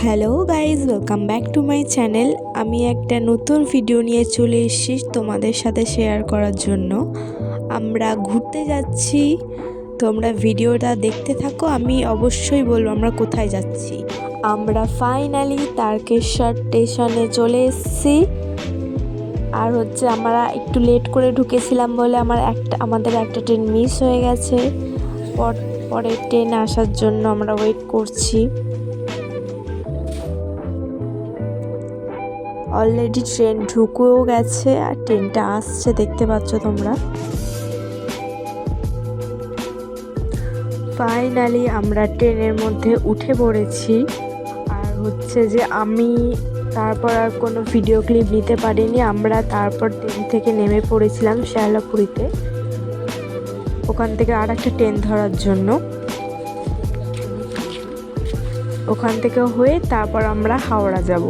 Hello guys welcome back to my channel আমি একটা নতুন ভিডিও নিয়ে চলে এসেছি তোমাদের সাথে শেয়ার করার জন্য। আমরা ঘুরতে যাচ্ছি। তোমরা ভিডিওটা দেখতে থাকো, আমি অবশ্যই বলব আমরা কোথায় যাচ্ছি। আমরা ফাইনালি তারকেশ্বর স্টেশনে চলে এসেছি। আর হচ্ছে আমরা একটু লেট করে ঢুকেছিলাম বলে আমার একটা, আমাদের একটা ট্রেন মিস হয়ে গেছে। পর, পরের ট্রেন আসার জন্য আমরা ওয়েট করছি। অলরেডি ট্রেন ঢুকেও গেছে আর ট্রেনটা আসছে, দেখতে পাচ্ছ তোমরা। ফাইনালি আমরা ট্রেনের মধ্যে উঠে পড়েছি। আর হচ্ছে যে আমি তারপর আর কোনো ভিডিও ক্লিপ নিতে পারিনি। আমরা তারপর ট্রেন থেকে নেমে পড়েছিলাম শ্যালাপুরিতে। ওখান থেকে আর একটা ট্রেন ধরার জন্য। ওখান থেকে হয়ে তারপর আমরা হাওড়া যাব।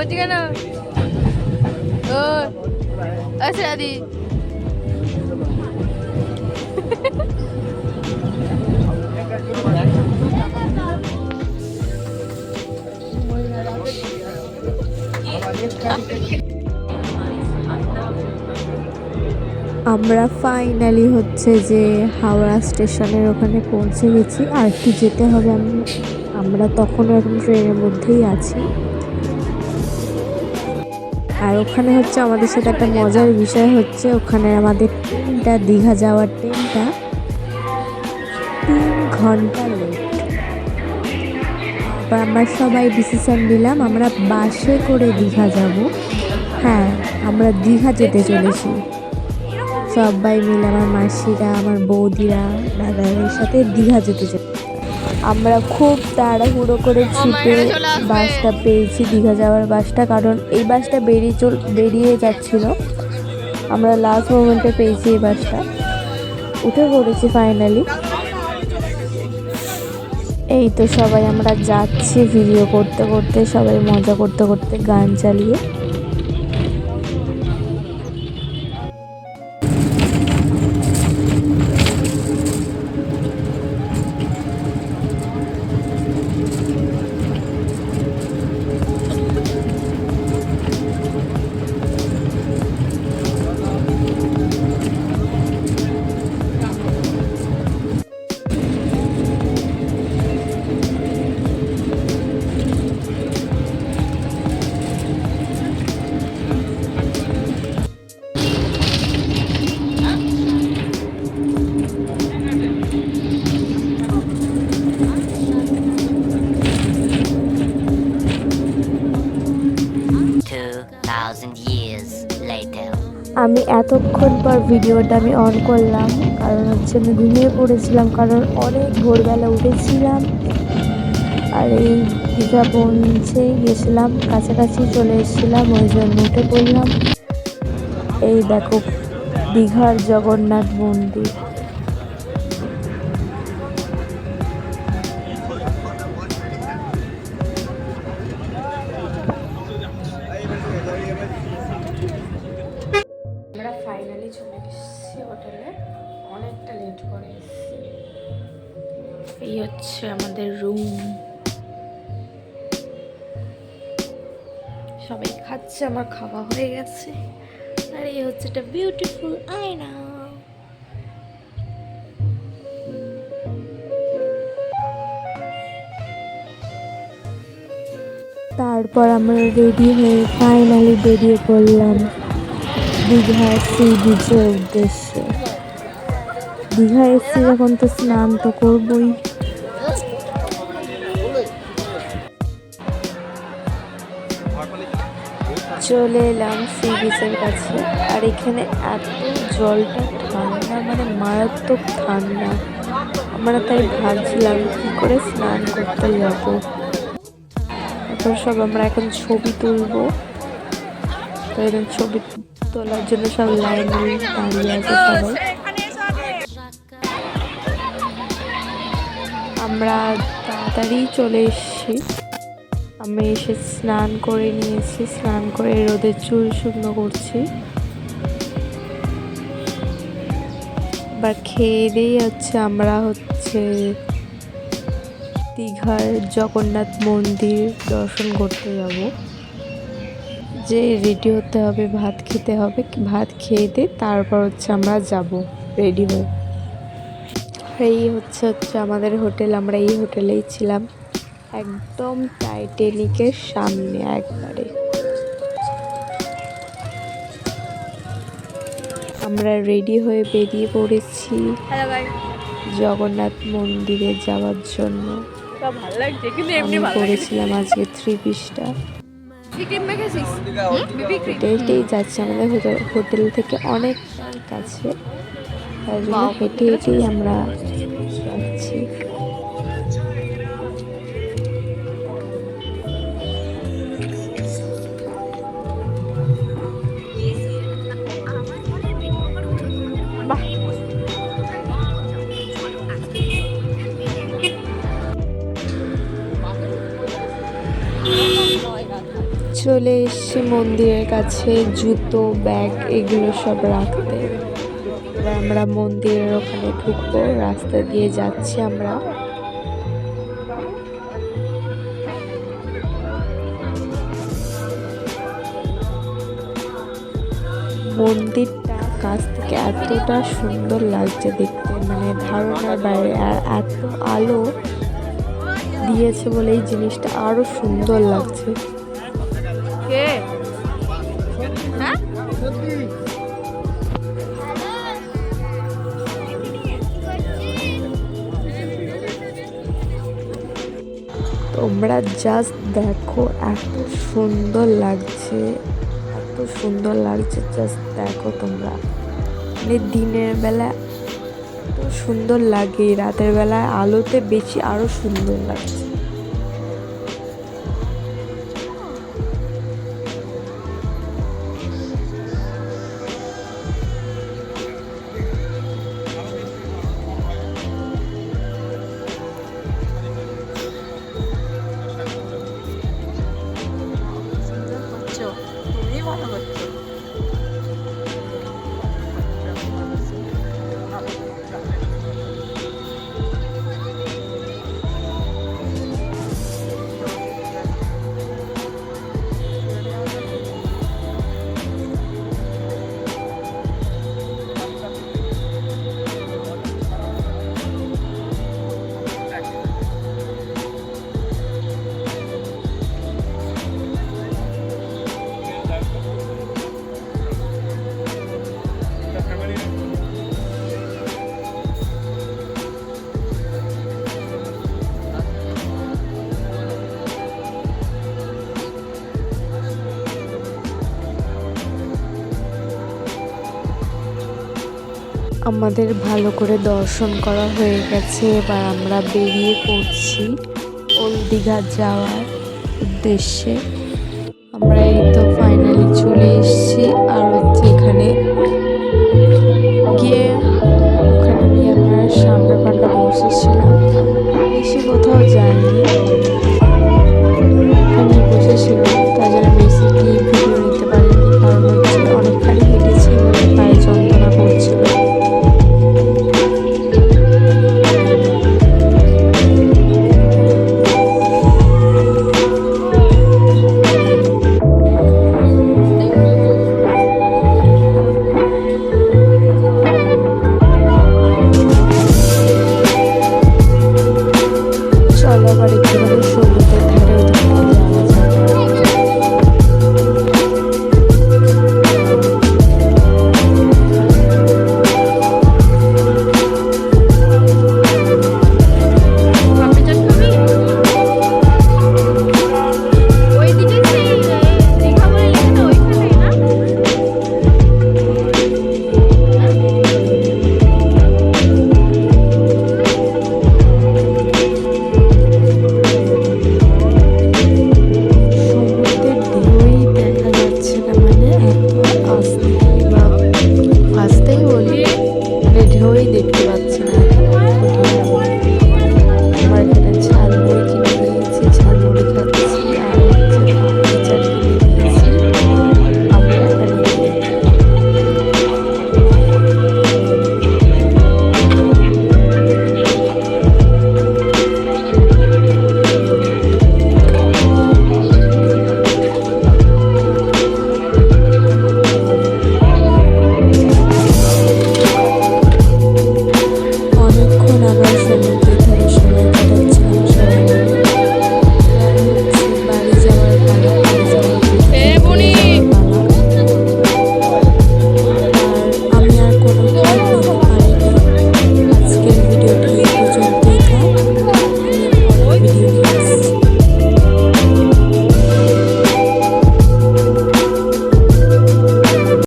ঘুমোচ্ছি কেন ওই আচ্ছা দাদি আমরা ফাইনালি হচ্ছে যে হাওড়া স্টেশনের ওখানে পৌঁছে গেছি। আর কি যেতে হবে আমি। আমরা তখনও এখন ট্রেনের মধ্যেই আছি। আর ওখানে হচ্ছে আমাদের সাথে একটা মজার বিষয় হচ্ছে, ওখানে আমাদের ট্রেনটা দীঘা যাওয়ার ট্রেনটা তিন ঘণ্টা লেট আমরা সবাই ডিসিশন নিলাম, আমরা বাসে করে দীঘা যাব। হ্যাঁ আমরা দীঘা যেতে চলেছি। সবাই মিলে, আমার মাসিরা, আমার বৌদিরা দাদাদের সাথে দীঘা যেতে চাই আমরা খুব তাড়াহুড়ো করে আসবে। বাসটা পেয়েছি দীঘা যাওয়ার বাসটা কারণ এই বাসটা বেরিয়ে চল বেরিয়ে যাচ্ছিল। আমরা লাস্ট মোমেন্টে পেয়েছি এই বাসটা। উঠে পড়েছি ফাইনালি এই তো সবাই আমরা যাচ্ছি ভিডিও করতে করতে সবাই মজা করতে করতে গান চালিয়ে। আমি এতক্ষণ পর ভিডিওটা আমি অন করলাম, কারণ হচ্ছে আমি ঘুমিয়ে পড়েছিলাম, কারণ অনেক ভোরবেলা উঠেছিলাম। আর এই দীঘা পৌঁছে গেছিলাম, কাছাকাছি চলে এসেছিলাম, ওই জন্য উঠে পড়লাম। এই দেখো দীঘার জগন্নাথ মন্দির। এই হচ্ছে আমাদের রুম সবাই খাচ্ছে, আমার খাওয়া হয়ে গেছে। আর এই হচ্ছে একটা বিউটিফুল আয়না। তারপর আমরা রেডি হয়ে ফাইনালি বেরিয়ে পড়লাম দীঘা সি বিচের উদ্দেশ্যে। দীঘা এসছি যখন তো স্নান তো করবই। চলে এলাম সি বিচের কাছে। আর এখানে এত জলটা ঠান্ডা মানে মারাত্মক ঠান্ডা। আমরা তাই ভাবছিলাম কী করে স্নান করতে যাব। তারপর সব আমরা এখন ছবি তুলবো। তো এরকম ছবি তোলার জন্য সব লাইন দাঁড়িয়ে আছে সবাই। আমরা তাড়াতাড়ি চলে এসেছি। আমি এসে স্নান করে নিয়েছি, স্নান করে রোদের চুল শুকনো করছি। এবার খেয়ে দিয়ে হচ্ছে আমরা হচ্ছে দীঘার জগন্নাথ মন্দির দর্শন করতে যাব। যে রেডি হতে হবে, ভাত খেতে হবে, ভাত খেয়ে দিয়ে তারপর হচ্ছে আমরা যাব রেডি হয়ে। এই হচ্ছে হচ্ছে আমাদের হোটেল আমরা এই হোটেলেই ছিলাম। একদম টাইটেনিকের সামনে একবারে। আমরা রেডি হয়ে বেরিয়ে পড়েছি জগন্নাথ মন্দিরে যাওয়ার জন্য। আমি পড়েছিলাম আজকে থ্রি পিসটা ক্রিম মেখেছিস বিবি ক্রিম হেঁটে হেঁটেই যাচ্ছে আমাদের হোটেল- হোটেল থেকে অনেক কাছে। জন্য হেঁটে হেঁটেই আমরা চলে এসছি মন্দিরের কাছে, জুতো, ব্যাগ, এগুলো সব রাখতে। এবার আমরা মন্দিরের ওখানে ঢুকবো, রাস্তা দিয়ে যাচ্ছি আমরা। মন্দিরটা কাছ থেকে এতটা সুন্দর লাগছে দেখতে মানে ধারণার বাইরে, আর এত আলো দিয়েছে বলে এই জিনিসটা আরও সুন্দর লাগছে। কে? হ্যাঁ? তোমরা জাস্ট দেখো এত সুন্দর লাগছে, এত সুন্দর লাগছে জাস্ট দেখো তোমরা। মানে দিনের বেলা এত সুন্দর লাগে, রাতের বেলায় আলোতে বেশি আরও সুন্দর লাগছে। আমাদের ভালো করে দর্শন করা হয়ে গেছে, এবার আমরা বেরিয়ে পড়ছি ওল্ড দীঘা যাওয়ার উদ্দেশ্যে। আমরা এই তো ফাইনালি চলে এসেছি, আর হচ্ছে এখানে Awesome.